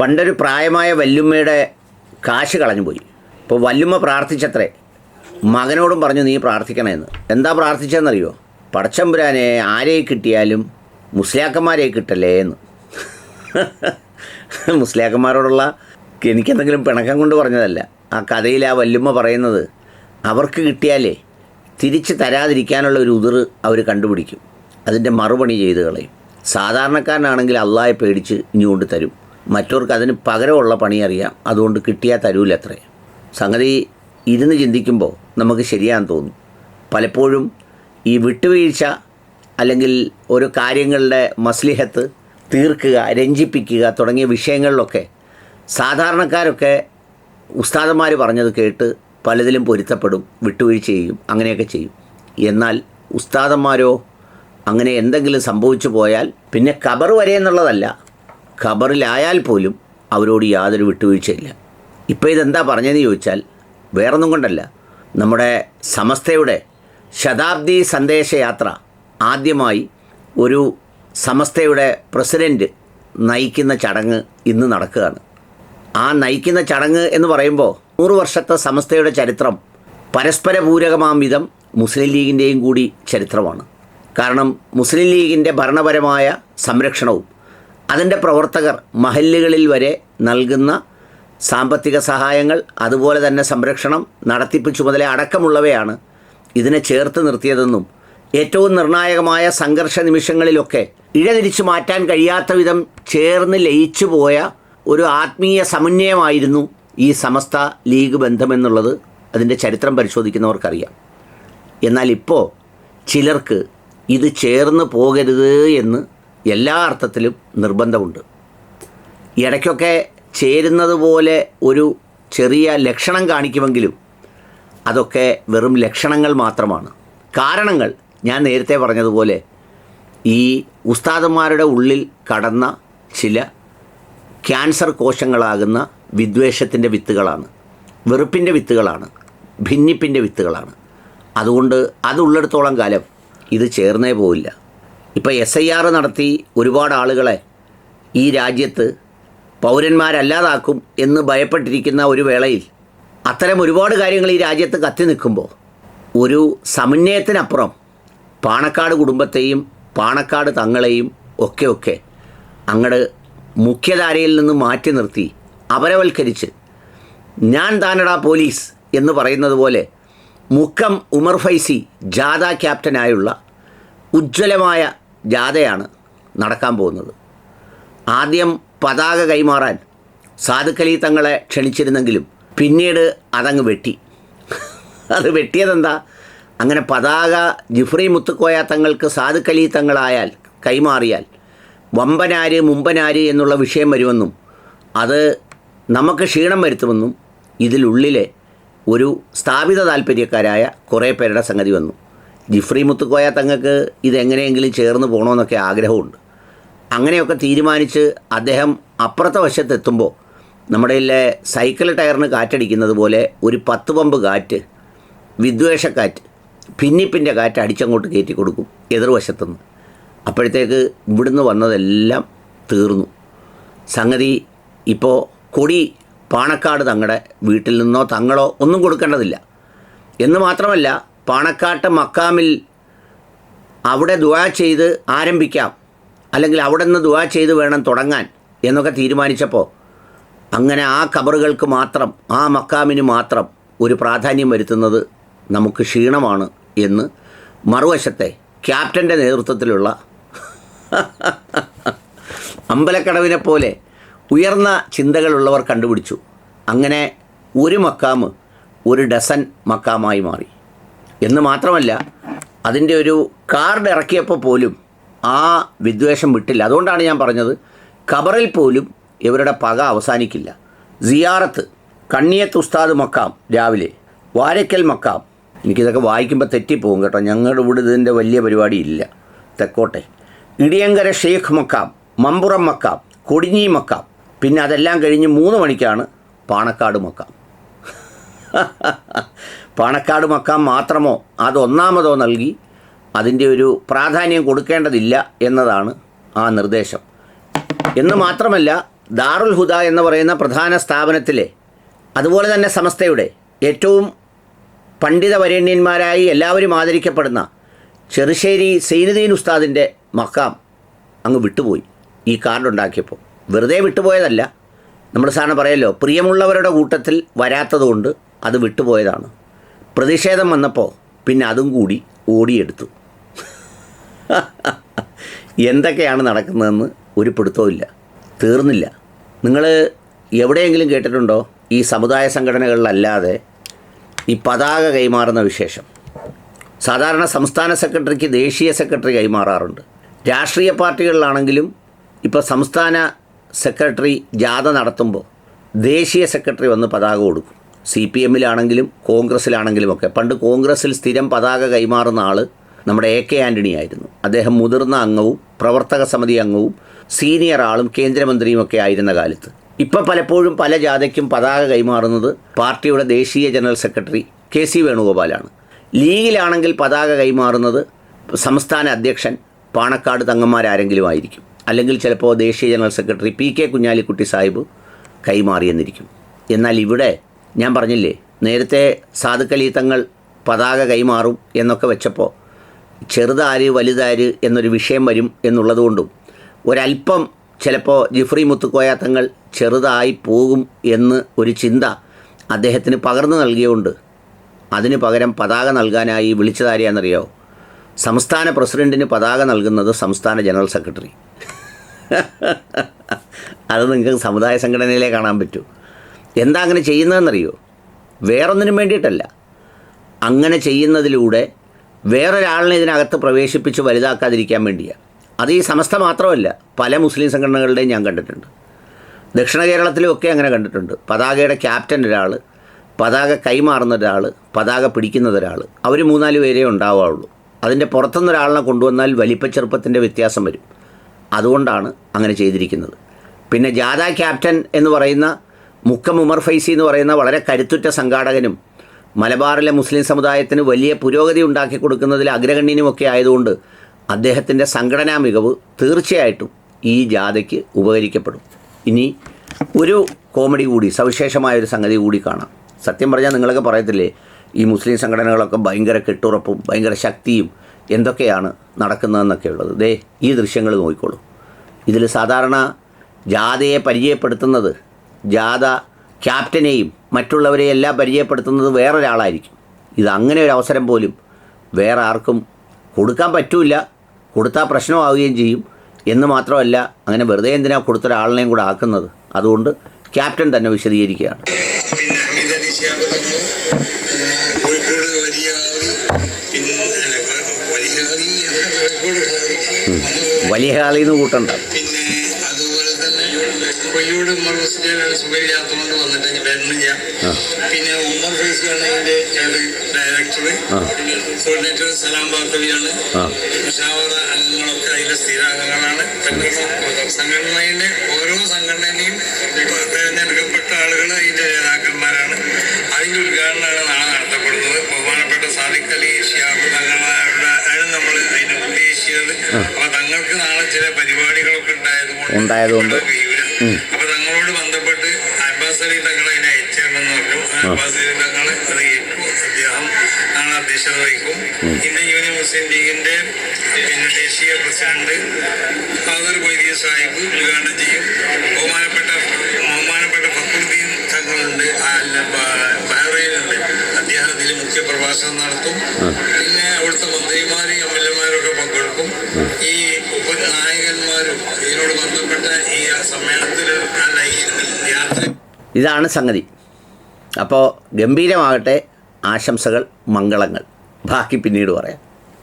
പണ്ടൊരു പ്രായമായ വല്ലുമ്മയുടെ കാശ് കളഞ്ഞു പോയി അപ്പോൾ വല്ലുമ്മ പ്രാർത്ഥിച്ചത്രേ. മകനോടും പറഞ്ഞു നീ പ്രാർത്ഥിക്കണമെന്ന് എന്താ പ്രാർത്ഥിച്ചതെന്നറിയോ? പടച്ചമ്പുരാനെ ആരെ കിട്ടിയാലും മുസ്ലിയാക്കന്മാരെ കിട്ടല്ലേ എന്ന്. മുസ്ലിയാക്കന്മാരോടുള്ള എനിക്കെന്തെങ്കിലും പിണക്കം കൊണ്ട് പറഞ്ഞതല്ല. ആ കഥയിൽ ആ വല്ലുമ്മ പറയുന്നത് അവർക്ക് കിട്ടിയാലേ തിരിച്ച് തരാതിരിക്കാനുള്ള ഒരു ഉതിർ അവർ കണ്ടുപിടിക്കും. അതിന്റെ മറുപണി ചെയ്ത് കളയും. സാധാരണക്കാരനാണെങ്കിൽ അള്ളായെ പേടിച്ച് ഇനി കൊണ്ട് തരും. മറ്റവർക്ക് അതിന് പകരമുള്ള പണി അറിയാം അതുകൊണ്ട് കിട്ടിയാൽ തരൂല അത്രേ സംഗതി ഇരുന്ന് ചിന്തിക്കുമ്പോൾ നമുക്ക് ശരിയാൻ തോന്നും. പലപ്പോഴും ഈ വിട്ടുവീഴ്ച അല്ലെങ്കിൽ ഒരു കാര്യങ്ങളുടെ മസ്ലിഹത്ത് തീർക്കുക രഞ്ജിപ്പിക്കുക തുടങ്ങിയ വിഷയങ്ങളിലൊക്കെ സാധാരണക്കാരൊക്കെ ഉസ്താദന്മാർ പറഞ്ഞത് കേട്ട് പലതിലും പൊരുത്തപ്പെടും വിട്ടുവീഴ്ച ചെയ്യും അങ്ങനെയൊക്കെ ചെയ്യും. എന്നാൽ ഉസ്താദന്മാരോ അങ്ങനെ എന്തെങ്കിലും സംഭവിച്ചു പോയാൽ പിന്നെ കബർ വരെ എന്നുള്ളതല്ല. ഖബറിലായാൽ പോലും അവരോട് യാതൊരു വിട്ടുവീഴ്ചയില്ല. ഇപ്പോൾ ഇതെന്താ പറഞ്ഞതെന്ന് ചോദിച്ചാൽ വേറൊന്നും കൊണ്ടല്ല. നമ്മുടെ സമസ്തയുടെ ശതാബ്ദി സന്ദേശയാത്ര ആദ്യമായി ഒരു സമസ്തയുടെ പ്രസിഡന്റ് നയിക്കുന്ന ചടങ്ങ് ഇന്ന് നടക്കുകയാണ്. ആ നയിക്കുന്ന ചടങ്ങ് എന്ന് പറയുമ്പോൾ നൂറ് വർഷത്തെ സമസ്തയുടെ ചരിത്രം പരസ്പര പൂരകമാം വിധം മുസ്ലിം ലീഗിന്റെയും കൂടി ചരിത്രമാണ്. കാരണം മുസ്ലിം ലീഗിന്റെ ഭരണപരമായ സംരക്ഷണവും അതിന്റെ പ്രവർത്തകർ മഹല്ലുകളിൽ വരെ നൽകുന്ന സാമ്പത്തിക സഹായങ്ങൾ അതുപോലെ തന്നെ സംരക്ഷണം നടത്തിപ്പ് ചുമതല അടക്കമുള്ളവയാണ് ഇതിനെ ചേർത്ത് നിർത്തിയതെന്നും ഏറ്റവും നിർണായകമായ സംഘർഷ നിമിഷങ്ങളിലൊക്കെ ഇഴതിരിച്ചു മാറ്റാൻ കഴിയാത്ത വിധം ചേർന്ന് ലയിച്ചു പോയ ഒരു ആത്മീയ സമന്വയമായിരുന്നു ഈ സമസ്ത ലീഗ് ബന്ധമെന്നുള്ളത് അതിന്റെ ചരിത്രം പരിശോധിക്കുന്നവർക്കറിയാം. എന്നാൽ ഇപ്പോൾ ചിലർക്ക് ഇത് ചേർന്ന് പോകരുത് എന്ന് എല്ലാ അർത്ഥത്തിലും നിർബന്ധമുണ്ട്. ഇടയ്ക്കൊക്കെ ചേരുന്നത് പോലെ ഒരു ചെറിയ ലക്ഷണം കാണിക്കുമെങ്കിലും അതൊക്കെ വെറും ലക്ഷണങ്ങൾ മാത്രമാണ്. കാരണങ്ങൾ ഞാൻ നേരത്തെ പറഞ്ഞതുപോലെ ഈ ഉസ്താദന്മാരുടെ ഉള്ളിൽ കടന്ന ചില ക്യാൻസർ കോശങ്ങളാകുന്ന വിദ്വേഷത്തിന്റെ വിത്തുകളാണ്. വെറുപ്പിന്റെ വിത്തുകളാണ്. ഭിന്നിപ്പിന്റെ വിത്തുകളാണ്. അതുകൊണ്ട് അതുള്ളിടത്തോളം കാലം ഇത് ചേർന്നേ പോവില്ല. ഇപ്പോൾ എസ് ഐ ആർ നടത്തി ഒരുപാട് ആളുകളെ ഈ രാജ്യത്ത് പൗരന്മാരല്ലാതാക്കും എന്ന് ഭയപ്പെട്ടിരിക്കുന്ന ഒരു വേളയിൽ അത്തരം ഒരുപാട് കാര്യങ്ങൾ ഈ രാജ്യത്ത് കത്തി നിൽക്കുമ്പോൾ ഒരു സമന്വയത്തിനപ്പുറം പാണക്കാട് കുടുംബത്തെയും പാണക്കാട് തങ്ങളെയും ഒക്കെ ഒക്കെ അങ്ങട് മുഖ്യധാരയിൽ നിന്ന് മാറ്റി നിർത്തി അപരവൽക്കരിച്ച് ഞാൻ താനടാ പോലീസ് എന്ന് പറയുന്നത് പോലെ മുക്കം ഉമർ ഫൈസി ജാഥ ക്യാപ്റ്റനായുള്ള ഉജ്ജ്വലമായ ജാഥയാണ് നടക്കാൻ പോകുന്നത്. ആദ്യം പതാക കൈമാറാൻ സാധുക്കലി തങ്ങളെ ക്ഷണിച്ചിരുന്നെങ്കിലും പിന്നീട് അതങ്ങ് വെട്ടി. അത് വെട്ടിയതെന്താ? അങ്ങനെ പതാക ജിഫ്രി മുത്തുക്കോയ തങ്ങൾക്ക് സാധുക്കലി തങ്ങളായാൽ കൈമാറിയാൽ വമ്പനാര് മുമ്പനാര് എന്നുള്ള വിഷയം വരുമെന്നും അത് നമുക്ക് ക്ഷീണം വരുത്തുമെന്നും ഇതിലുള്ളിലെ ഒരു സ്ഥാപിത താല്പര്യക്കാരായ കുറേ പേരുടെ സംഗതി വന്നു. ജിഫ്രി മുത്തുക്കോയ തങ്ങൾക്ക് ഇതെങ്ങനെയെങ്കിലും ചേർന്ന് പോകണമെന്നൊക്കെ ആഗ്രഹമുണ്ട്. അങ്ങനെയൊക്കെ തീരുമാനിച്ച് അദ്ദേഹം അപ്പുറത്തെ വശത്തെത്തുമ്പോൾ നമ്മുടെ ഇല്ലേ സൈക്കിൾ ടയറിന് കാറ്റടിക്കുന്നത് പോലെ ഒരു പത്ത് പമ്പ് കാറ്റ് വിദ്വേഷക്കാറ്റ് ഭിന്നിപ്പിന്റെ കാറ്റ് അടിച്ചങ്ങോട്ട് കയറ്റി കൊടുക്കും എതിർവശത്തുനിന്ന്. അപ്പോഴത്തേക്ക് ഇവിടുന്ന് വന്നതെല്ലാം തീർന്നു. സംഗതി ഇപ്പോൾ കൊടി പാണക്കാട് തങ്ങളുടെ വീട്ടിൽ നിന്നോ തങ്ങളോ ഒന്നും കൊടുക്കേണ്ടതില്ല. എന്ന് മാത്രമല്ല പാണക്കാട്ട് മക്കാമിൽ അവിടെ ദുവാ ചെയ്ത് ആരംഭിക്കാം. അല്ലെങ്കിൽ അവിടെ നിന്ന് ദുവാ ചെയ്ത് വേണം തുടങ്ങാൻ എന്നൊക്കെ തീരുമാനിച്ചപ്പോൾ അങ്ങനെ ആ കബറുകൾക്ക് മാത്രം ആ മക്കാമിന് മാത്രം ഒരു പ്രാധാന്യം വരുത്തുന്നത് നമുക്ക് ക്ഷീണമാണ് എന്ന് മറുവശത്തെ ക്യാപ്റ്റന്റെ നേതൃത്വത്തിലുള്ള അമ്പലക്കടവിനെ പോലെ ഉയർന്ന ചിന്തകളുള്ളവർ കണ്ടുപിടിച്ചു. അങ്ങനെ ഒരു മക്കാമ് ഒരു ഡസൻ മക്കാമായി മാറി. എന്ന് മാത്രമല്ല അതിന്റെ ഒരു കാർഡ് ഇറക്കിയപ്പോൾ പോലും ആ വിദ്വേഷം വിട്ടില്ല. അതുകൊണ്ടാണ് ഞാൻ പറഞ്ഞത് ഖബറിൽ പോലും ഇവരുടെ പക അവസാനിക്കില്ല. സിയാറത്ത് കണ്ണിയത്ത് ഉസ്താദ് മക്കാം രാവിലെ വാരക്കൽ മക്കാം. എനിക്കിതൊക്കെ വായിക്കുമ്പോൾ തെറ്റിപ്പോകും കേട്ടോ. ഞങ്ങളുടെ ഇവിടെ ഇതിന്റെ വലിയ പരിപാടി ഇല്ല തെക്കോട്ടെ. ഇടിയങ്കര ഷെയ്ഖ് മക്കാം മമ്പുറം മക്കാം കൊടിഞ്ഞി മക്കാം. പിന്നെ അതെല്ലാം കഴിഞ്ഞ് മൂന്ന് മണിക്കാണ് പാണക്കാട് മക്കാം. പാണക്കാട് മക്കാം മാത്രമോ അതൊന്നാമതോ നൽകി അതിന്റെ ഒരു പ്രാധാന്യം കൊടുക്കേണ്ടതില്ല എന്നതാണ് ആ നിർദ്ദേശം. എന്ന് മാത്രമല്ല ദാറുൽ ഹുദ എന്ന് പറയുന്ന പ്രധാന സ്ഥാപനത്തിലെ അതുപോലെ തന്നെ സമസ്തയുടെ ഏറ്റവും പണ്ഡിത വരേണ്യന്മാരായി എല്ലാവരും ആദരിക്കപ്പെടുന്ന ചെറുശ്ശേരി സൈനുദ്ദീൻ ഉസ്താദിന്റെ മക്കാം അങ്ങ് വിട്ടുപോയി. ഈ കാർഡ് ഉണ്ടാക്കിയപ്പോൾ വെറുതെ വിട്ടുപോയതല്ല. നമ്മൾ സാറിന് പറയല്ലോ പ്രിയമുള്ളവരുടെ കൂട്ടത്തിൽ വരാത്തതുകൊണ്ട് അത് വിട്ടുപോയതാണ്. പ്രതിഷേധം വന്നപ്പോൾ പിന്നെ അതും കൂടി ഓടിയെടുത്തു. എന്തൊക്കെയാണ് നടക്കുന്നതെന്ന് ഒരു പിടുത്തവുമില്ല തീർന്നില്ല. നിങ്ങൾ എവിടെയെങ്കിലും കേട്ടിട്ടുണ്ടോ ഈ സമുദായ സംഘടനകളിലല്ലാതെ ഈ പതാക കൈമാറുന്ന വിശേഷം? സാധാരണ സംസ്ഥാന സെക്രട്ടറിക്ക് ദേശീയ സെക്രട്ടറി കൈമാറാറുണ്ട്. രാഷ്ട്രീയ പാർട്ടികളിലാണെങ്കിലും ഇപ്പോൾ സംസ്ഥാന സെക്രട്ടറി ജാഥ നടത്തുമ്പോൾ ദേശീയ സെക്രട്ടറി വന്ന് പതാക കൊടുക്കും. സി പി എമ്മിലാണെങ്കിലും കോൺഗ്രസ്സിലാണെങ്കിലും ഒക്കെ പണ്ട് കോൺഗ്രസ്സിൽ സ്ഥിരം പതാക കൈമാറുന്ന ആൾ നമ്മുടെ എ കെ ആന്റണി ആയിരുന്നു. അദ്ദേഹം മുതിർന്ന അംഗവും പ്രവർത്തക സമിതി അംഗവും സീനിയർ ആളും കേന്ദ്രമന്ത്രിയും ഒക്കെ ആയിരുന്ന കാലത്ത്. ഇപ്പം പലപ്പോഴും പല ജാഥയ്ക്കും പതാക കൈമാറുന്നത് പാർട്ടിയുടെ ദേശീയ ജനറൽ സെക്രട്ടറി കെ സി വേണുഗോപാലാണ്. ലീഗിലാണെങ്കിൽ പതാക കൈമാറുന്നത് സംസ്ഥാന അധ്യക്ഷൻ പാണക്കാട് തങ്ങന്മാരാരെങ്കിലും ആയിരിക്കും. അല്ലെങ്കിൽ ചിലപ്പോൾ ദേശീയ general secretary P K Kunhalikutty Sahib കൈമാറിയെന്നിരിക്കും. എന്നാൽ ഇവിടെ ഞാൻ പറഞ്ഞില്ലേ നേരത്തെ സാധുക്കലി തങ്ങൾ പതാക കൈമാറും എന്നൊക്കെ വെച്ചപ്പോൾ ചെറുതാര് വലുതാര് എന്നൊരു വിഷയം വരും എന്നുള്ളതുകൊണ്ടും ഒരല്പം ചിലപ്പോൾ ജിഫ്രി മുത്തുക്കോയ തങ്ങൾ ചെറുതായി പോകും എന്ന് ഒരു ചിന്ത അദ്ദേഹത്തിന് പകർന്നു നൽകിയുണ്ട് അതിന് പകരം പതാക നൽകാനായി വിളിച്ചതാരെയാണെന്നറിയോ? സംസ്ഥാന പ്രസിഡന്റിന് പതാക നൽകുന്നത് സംസ്ഥാന ജനറൽ സെക്രട്ടറി. അത് നിങ്ങൾക്ക് സമുദായ സംഘടനയിലേ കാണാൻ പറ്റൂ. എന്താ അങ്ങനെ ചെയ്യുന്നതെന്നറിയോ? വേറൊന്നിനും വേണ്ടിയിട്ടല്ല. അങ്ങനെ ചെയ്യുന്നതിലൂടെ വേറൊരാളിനെ ഇതിനകത്ത് പ്രവേശിപ്പിച്ച് വലുതാക്കാതിരിക്കാൻ വേണ്ടിയാണ്. അത് ഈ സമസ്ത മാത്രമല്ല പല മുസ്ലിം സംഘടനകളുടെയും ഞാൻ കണ്ടിട്ടുണ്ട്. ദക്ഷിണ കേരളത്തിലുമൊക്കെ അങ്ങനെ കണ്ടിട്ടുണ്ട്. പതാകയുടെ ക്യാപ്റ്റൻ ഒരാൾ പതാക കൈമാറുന്ന ഒരാൾ പതാക പിടിക്കുന്നത് ഒരാൾ അവർ മൂന്നാൽ പേരേ ഉണ്ടാവുകയുള്ളൂ അതിന്റെ പുറത്തുനിന്ന് ഒരാളിനെ കൊണ്ടുവന്നാൽ വലിപ്പ ചെറുപ്പത്തിന്റെ വ്യത്യാസം വരും. അതുകൊണ്ടാണ് അങ്ങനെ ചെയ്തിരിക്കുന്നത്. പിന്നെ ജാഥ ക്യാപ്റ്റൻ എന്ന് പറയുന്ന മുക്കം ഉമർ ഫൈസി എന്ന് പറയുന്ന വളരെ കരുത്തുറ്റ സംഘാടകനും മലബാറിലെ മുസ്ലിം സമുദായത്തിന് വലിയ പുരോഗതി ഉണ്ടാക്കി കൊടുക്കുന്നതിൽ അഗ്രഗണ്യനുമൊക്കെ ആയതുകൊണ്ട് അദ്ദേഹത്തിന്റെ സംഘടനാ മികവ് തീർച്ചയായിട്ടും ഈ ജാഥയ്ക്ക് ഉപകരിക്കപ്പെടും. ഇനി ഒരു കോമഡി കൂടി സവിശേഷമായ ഒരു സംഗതി കൂടി കാണാം. സത്യം പറഞ്ഞാൽ നിങ്ങളൊക്കെ പറയത്തില്ലേ ഈ മുസ്ലിം സംഘടനകളൊക്കെ ഭയങ്കര കെട്ടുറപ്പും ഭയങ്കര ശക്തിയും എന്തൊക്കെയാണ് നടക്കുന്നതെന്നൊക്കെ ഉള്ളത്. ദേ ഈ ദൃശ്യങ്ങൾ നോക്കിക്കോളൂ. ഇതിൽ സാധാരണ ജാഥയെ പരിചയപ്പെടുത്തുന്നത് ജാഥ ക്യാപ്റ്റനെയും മറ്റുള്ളവരെയും എല്ലാം പരിചയപ്പെടുത്തുന്നത് വേറൊരാളായിരിക്കും. ഇത് അങ്ങനെ ഒരു അവസരം പോലും വേറെ ആർക്കും കൊടുക്കാൻ പറ്റൂല കൊടുത്താൽ പ്രശ്നമാവുകയും ചെയ്യും. എന്ന് മാത്രമല്ല അങ്ങനെ വെറുതെ എന്തിനാ കൊടുത്തൊരാളിനെയും കൂടെ ആക്കുന്നത്? അതുകൊണ്ട് ക്യാപ്റ്റൻ തന്നെ വിശദീകരിക്കുകയാണ്. വലിയ ഹാളിന്ന് കൂട്ടണ്ട. കൊയ്യോട് ഉമ്മർ മുസ്ലിയാണ് സുഖമില്ലാത്തതുകൊണ്ട് വന്നിട്ട് വരുന്നില്ല. പിന്നെ ഉമ്മർ ഫൈസിയാണ് അതിന്റെ ഡയറക്ടർ കോർഡിനേറ്റർ സലാം ബാക്കവിയാണ് ഉഷാവറ മുഷാവറ അംഗങ്ങളൊക്കെ അതിലെ സ്ഥിര അംഗങ്ങളാണ് സംഘടനയുടെ ഓരോ സംഘടനയിലെയും തെരഞ്ഞെടുക്കപ്പെട്ട ആളുകൾ അതിന്റെ നേതാക്കന്മാരാണ്. അതിന്റെ ഉദ്ഘാടനമാണ് നാളെ നടത്തപ്പെടുന്നത്. ബഹുമാനപ്പെട്ട സാദിഖ് അലി ഷിയാബ് തങ്ങളുടെ നമ്മൾ അതിനെ ഉദ്ദേശിച്ചത്. അപ്പൊ തങ്ങൾക്ക് നാളെ ചില പരിപാടികളൊക്കെ ഉണ്ടായതുകൊണ്ട് ഉണ്ടായതുകൊണ്ട്. അപ്പൊ തങ്ങളോട് ബന്ധപ്പെട്ട് അബ്ബാസ് അലി തങ്ങൾ അതിനെ അയച്ചേമെന്ന് പറഞ്ഞു. അബ്ബാസ് അലി തങ്ങൾ അത് ഏറ്റു അദ്ദേഹം ആണ് അധ്യക്ഷത വഹിക്കും. ഇന്ത്യൻ യൂണിയൻ മുസ്ലിം ലീഗിന്റെ പിന്നെ ദേശീയ പ്രസിഡന്റ് ഫാദർ വൈദ്യ സാഹിബ് ഉദ്ഘാടനം ചെയ്യും. ബഹുമാനപ്പെട്ട ബഹുമാനപ്പെട്ട ഫക്രുദ്ദീൻ തങ്ങളുണ്ട്. ബഹ്റൈനുണ്ട് അദ്ദേഹം ഇതിൽ മുഖ്യ പ്രഭാഷണം നടത്തും. പിന്നെ അവിടുത്തെ മന്ത്രിമാരും എം എൽ എമാരൊക്കെ പങ്കെടുക്കും. ഈ ഉപനായകന്മാരും ഇതിനോട് ബന്ധപ്പെട്ട ഈ സമ്മേളനത്തിൽ യാത്ര ഇതാണ് സംഗതി. അപ്പോൾ ഗംഭീരമാകട്ടെ ആശംസകൾ മംഗളങ്ങൾ. ബാക്കി പിന്നീട് പറയാം.